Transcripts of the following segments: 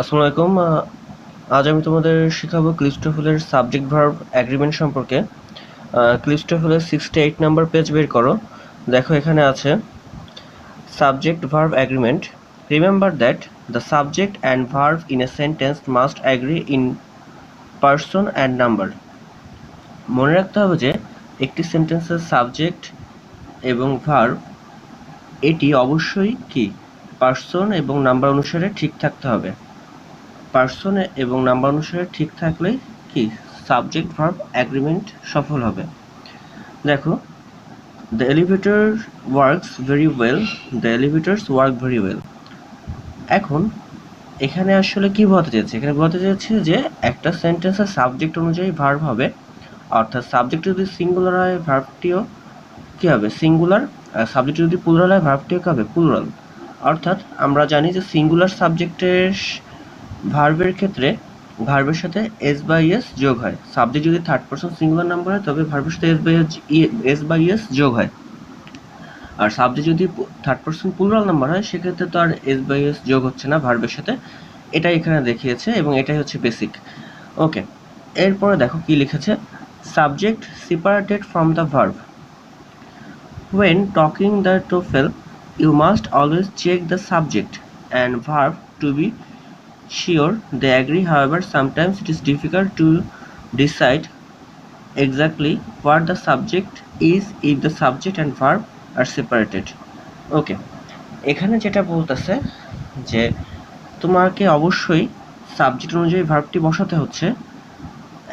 আসসালামু আলাইকুম আজ আমি তোমাদের শেখাবো ক্লিস্টোফেলের সাবজেক্ট ভার্ব অ্যাগ্রিমেন্ট সম্পর্কে। ক্লিস্টোফেলের সিক্সটি এইট নাম্বার পেজ বের করো। দেখো, এখানে আছে subject verb agreement remember that the subject and verb in a sentence must agree in person and number মনে রাখতে হবে যে, একটি সেন্টেন্সের সাবজেক্ট এবং ভার্ব এটি অবশ্যই কি? পার্সন এবং নাম্বার অনুসারে ঠিক থাকতে হবে। পার্সন এবং নাম্বার অনুসারে ঠিক থাকলেই কি? সাবজেক্ট ভার্ব অ্যাগ্রিমেন্ট সফল হবে। দেখো the elevator works very well the elevators work very well এখন, এখানে আসলে কি বলতে চাইছে? এখানে বলতে চাইছে যে একটা সেন্টেন্সের সাবজেক্ট অনুযায়ী ভার্ব হবে, অর্থাৎ সাবজেক্ট যদি সিঙ্গুলার হয় ভার্বটিও কী হবে? সিঙ্গুলার সাবজেক্ট যদি প্লুরাল হয় ভার্বটিও কী হবে? প্লুরাল অর্থাৎ আমরা জানি যে সিঙ্গুলার সাবজেক্টের ভার্বের ক্ষেত্রে ভার্বের সাথে এস বাই এস যোগ হয়। সাবজেক্ট যদি থার্ড পারসন সিঙ্গুলার নাম্বার হয়, তবে ভার্বের সাথে S by S by S যোগ হয়। আর সাবজেক্ট যদি থার্ড পারসন প্লুরাল নাম্বার হয়, সেক্ষেত্রে তো আর এস বাই এস যোগ হচ্ছে না ভার্বের সাথে। এটাই এখানে দেখিয়েছে এবং এটাই হচ্ছে বেসিক ওকে এরপরে দেখো কি লিখেছে। Subject separated from the verb when talking the TOEFL you must always check the subject and verb to be sure, they agree. However, sometimes it is difficult to decide exactly what the subject is if the subject and verb are separated. Okay এখানে যেটা বলতেছে যে তোমাকে অবশ্যই subject অনুযায়ী ভার্বটি বসাতে হচ্ছে।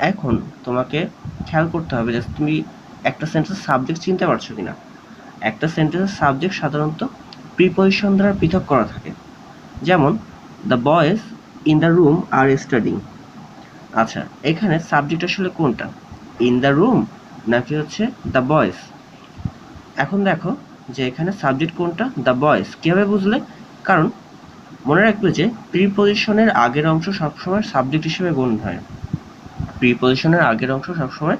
এখন তোমাকে খেয়াল করতে হবে যে তুমি একটা সেন্টেন্স সাবজেক্ট চিনতে পারছ কিনা। একটা সেন্টেন্সের সাবজেক্ট সাধারণত প্রিপজিশন দ্বারা পৃথক করা থাকে। যেমন the boys in the room are studying আচ্ছা এখানে সাবজেক্ট আসলে কোনটা? ইন দ্য রুম নাকি হচ্ছে দ্য বয়েজ এখন দেখো যে এখানে সাবজেক্ট কোনটা? দ্য বয়েজ কীভাবে বুঝলে? কারণ মনে রাখবে যে প্রিপজিশনের আগের অংশ সবসময় সাবজেক্ট হিসেবে গণ্য হয়। প্রিপজিশনের আগের অংশ সবসময়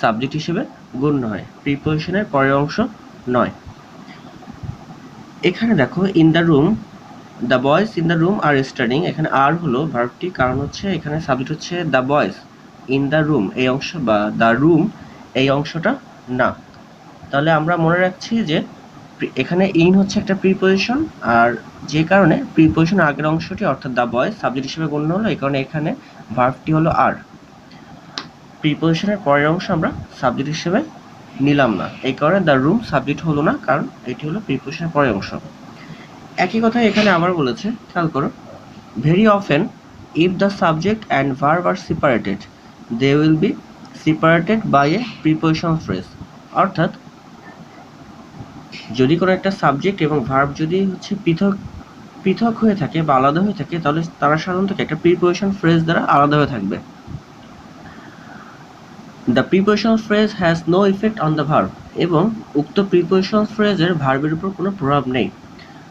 সাবজেক্ট হিসেবে গণ্য হয়। প্রিপজিশনের পরের অংশ নয়। এখানে দেখো in the room the boys in the room are studying এখানে আর হলো ভার্বটি কারণ হচ্ছে এখানে সাবজেক্ট হচ্ছে the boys in the room এই অংশ বা দ্য রুম এই অংশটা না। তাহলে আমরা মনে রাখছি যে এখানে ইন হচ্ছে একটা প্রিপজিশন আর যে কারণে প্রিপজিশন আগের অংশটি, অর্থাৎ দ্য বয়েজ সাবজেক্ট হিসেবে গণ্য হলো, এই কারণে এখানে ভার্বটি হলো আর প্রিপজিশনের পরের অংশ আমরা সাবজেক্ট হিসেবে নিলাম না। এই কারণে দ্য রুম সাবজেক্ট হলো না, কারণ এটি হলো প্রিপোজিশনের পরের অংশ। একই কথা এখানে আবার বলেছে, খেয়াল করো। Very often if the subject and verb are separated they will be separated by a preposition phrase অর্থাৎ, যদি কোনো একটা সাবজেক্ট এবং ভার্ব যদি হচ্ছে পৃথক পৃথক হয়ে থাকে বা আলাদা হয়ে থাকে, তাহলে তারা সাধারণত একটা প্রিপোজিশন ফ্রেজ দ্বারা আলাদা হয়ে থাকবে। The prepositional phrase has no effect on the verb এবং উক্ত প্রিপোজিশনাল ফ্রেজের ভার্বের উপর কোনো প্রভাব নেই।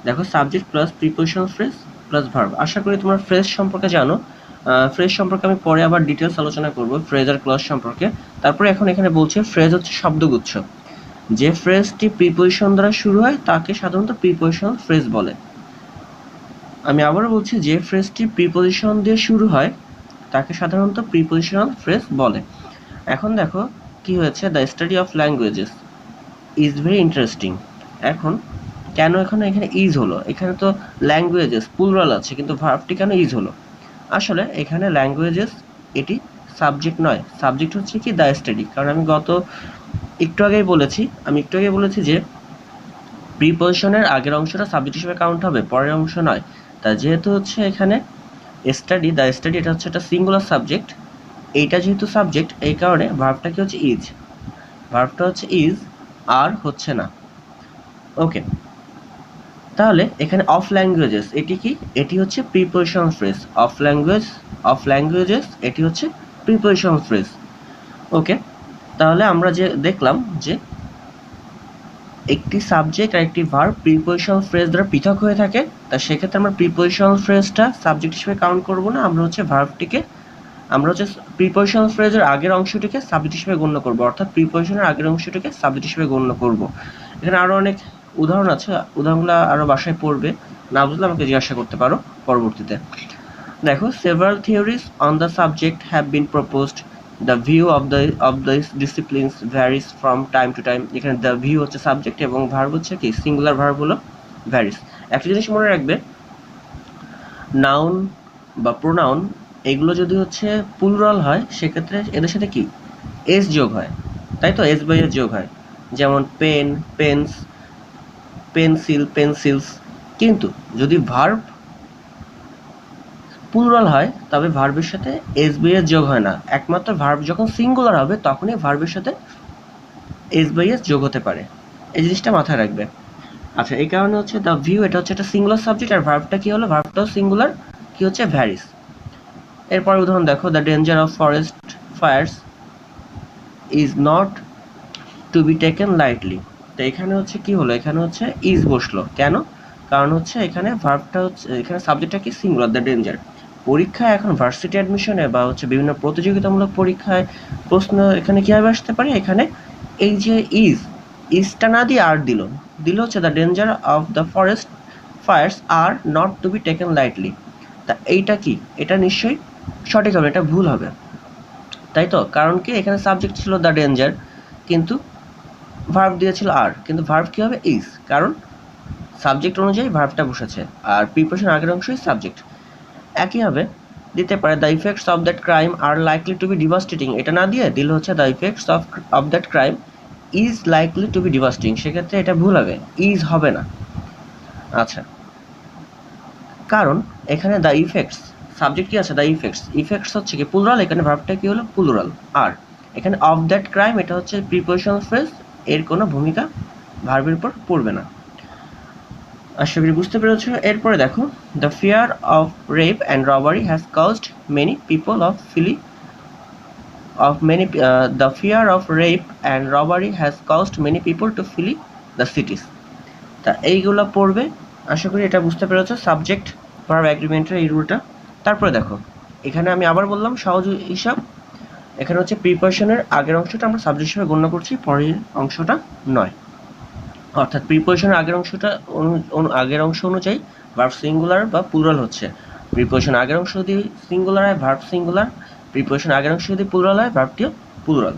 দেখো subject plus preposition phrase plus verb আশা করি তোমার ফ্রেজ সম্পর্কে জানো। ফ্রেজ সম্পর্কে আমি পরে আবার ডিটেলস আলোচনা করব ফ্রেজ আর ক্লজ সম্পর্কে। তারপরে এখন এখানে বলছে ফ্রেজ হচ্ছে শব্দগুচ্ছ। যে ফ্রেজটি প্রিপোজিশন দ্বারা শুরু হয়, তাকে সাধারণত প্রিপোজিশন ফ্রেজ বলে। আমি আবারও বলছি, যে ফ্রেজটি প্রিপোজিশন দিয়ে শুরু হয়, তাকে সাধারণত প্রিপোজিশনাল ফ্রেজ বলে। এখন দেখো, কি হয়েছে? The study of languages is very interesting এখন কেন এখানে এখানে ইজ হলো? এখানে তো ল্যাঙ্গুয়েজেস প্লুরাল আছে, কিন্তু ভার্বটি কেন ইজ হলো? আসলে এখানে ল্যাঙ্গুয়েজেস এটি সাবজেক্ট নয়। সাবজেক্ট হচ্ছে কি? দ্য স্টাডি কারণ আমি গত একটু আগেই বলেছি, আমি একটু আগে বলেছি যে প্রিপজিশনের আগের অংশটা সাবজেক্ট হিসেবে কাউন্ট হবে, পরের অংশ নয়। তা যেহেতু হচ্ছে এখানে স্টাডি দ্য স্টাডি এটা হচ্ছে একটা সিঙ্গুলার সাবজেক্ট এইটা যেহেতু সাবজেক্ট এই কারণে ভার্বটা কি হচ্ছে ইজ ভার্বটা হচ্ছে ইজ আর হচ্ছে না। ওকে তাহলে এখানে অফ ল্যাঙ্গুয়েজেস এটি কি? এটি হচ্ছে preposition phrase of language of languages এটি হচ্ছে প্রিপোজিশন ফ্রেজ ওকে তাহলে আমরা যে দেখলাম যে একটি সাবজেক্ট আর একটি ভার্ব প্রিপোজিশনাল ফ্রেজ দ্বারা পৃথক হয়ে থাকে, তা সেক্ষেত্রে আমরা প্রিপোজিশনাল ফ্রেজটা সাবজেক্ট হিসেবে কাউন্ট করব না, আমরা হচ্ছে ভার্বটিকে আমরা হচ্ছে প্রিপোজিশনাল ফ্রেজের আগের অংশটিকে সাবজেক্ট হিসেবে গণ্য করব, অর্থাৎ প্রিপোজিশনের আগের অংশটিকে সাবজেক্ট হিসেবে গণ্য করব। এখানে আরও অনেক উদাহরণ আছে, উদাহরণগুলো আরও বাসায় পড়বে। না বুঝলে আমাকে জিজ্ঞাসা করতে পারো পরবর্তীতে। দেখো, several theories on the subject have been proposed. The view of the, of these disciplines varies from time to time এখানে the ভিউ হচ্ছে সাবজেক্ট এবং ভার্ব হচ্ছে কি? সিঙ্গুলার ভার্ব হলো ভ্যারিস একটা জিনিস মনে রাখবে নাউন বা প্রোনাউন এগুলো যদি হচ্ছে প্লুরাল হয়, সেক্ষেত্রে এদের সাথে কি? এস যোগ হয়। তাই তো? এস বাই এস যোগ হয়। যেমন পেন পেন্স পেন্সিল, পেন্সিলস। কিন্তু যদি ভার্ব প্লুরাল হয়, তবে ভার্বের সাথে এস বাই এস যোগ হয় না। একমাত্র ভার্ব যখন সিঙ্গুলার হবে, তখনই ভার্বের সাথে এস বাই এস যোগ হতে পারে। এই জিনিসটা মাথায় রাখবে। আচ্ছা এই কারণে হচ্ছে দ্য ভিউ এটা হচ্ছে একটা সিঙ্গুলার সাবজেক্ট আর ভার্বটা কি হলো? ভার্বটাও সিঙ্গুলার কি হচ্ছে? ভ্যারিস এরপর উদাহরণ দেখো the danger of forest fires is not to be taken lightly তো এখানে হচ্ছে কি হলো? এখানে হচ্ছে ইজ বসল। কেন? কারণ হচ্ছে এখানে ভার্বটা হচ্ছে, এখানে সাবজেক্টটা কি? সিঙ্গুলার দ্য ডেঞ্জার পরীক্ষায় এখন ভার্সিটি অ্যাডমিশনে বা হচ্ছে বিভিন্ন প্রতিযোগিতামূলক পরীক্ষায় প্রশ্ন এখানে কীভাবে আসতে পারে? এখানে এই যে ইজ ইজটা না দিয়ে আর দিল। দিল হচ্ছে the danger of the forest fires are not to be taken lightly তা এইটা কি? এটা নিশ্চয়ই সঠিক হবে, এটা ভুল হবে। তাই তো? কারণ কি? এখানে সাবজেক্ট ছিল দ্য ডেঞ্জার কিন্তু ভার্ব দিয়েছিল আর কিন্তু ভার্ব কি হবে ইজ কারণ সাবজেক্ট অনুযায়ী ভার্বটা বসেছে, আর প্রিপারেশন আগের অংশই সাবজেক্ট একইভাবে দিতে পারে the effects of that crime are likely to be devastating এটা না দিয়ে দিল হচ্ছে the effects of of that crime is likely to be devastating সেক্ষেত্রে এটা ভুল হবে ইজ হবে না। আচ্ছা কারণ এখানে দ্য ইফেক্টস সাবজেক্ট কি আছে দ্য ইফেক্টস ইফেক্টস হচ্ছে কি প্লুরাল এখানে ভার্বটা কি হলো প্লুরাল আর এখানে অফ দ্যাট ক্রাইম এটা হচ্ছে প্রিপোজিশনাল ফ্রেজ এর কোনো ভূমিকা ভার্বের উপর পড়বে না। আশা করি বুঝতে পেরেছ? এরপরে দেখো the fear of rape and robbery has caused many people of flee of many the the of rape and robbery robbery has caused people to flee the cities. তা এইগুলো পড়বে। আশা করি এটা বুঝতে পেরেছ। সাবজেক্ট ভার্ব অ্যাগ্রিমেন্টের এই রুলটা। তারপরে দেখো, এখানে আমি আবার বললাম, সহজ হিসাব। এখানে হচ্ছে প্রিপারেশনের আগের অংশটা আমরা সাবজেক্ট হিসেবে গণ্য করছি, পরের অংশটা নয়। অর্থাৎ প্রিপারেশনের আগের অংশটা আগের অংশ অনুযায়ী ভার্ব সিঙ্গুলার বা প্লুরাল হচ্ছে। প্রিপারেশন আগের অংশ যদি সিঙ্গুলার হয় ভার্ব সিঙ্গুলার প্রিপারেশন আগের অংশ যদি প্লুরাল হয় ভার্বটিও প্লুরাল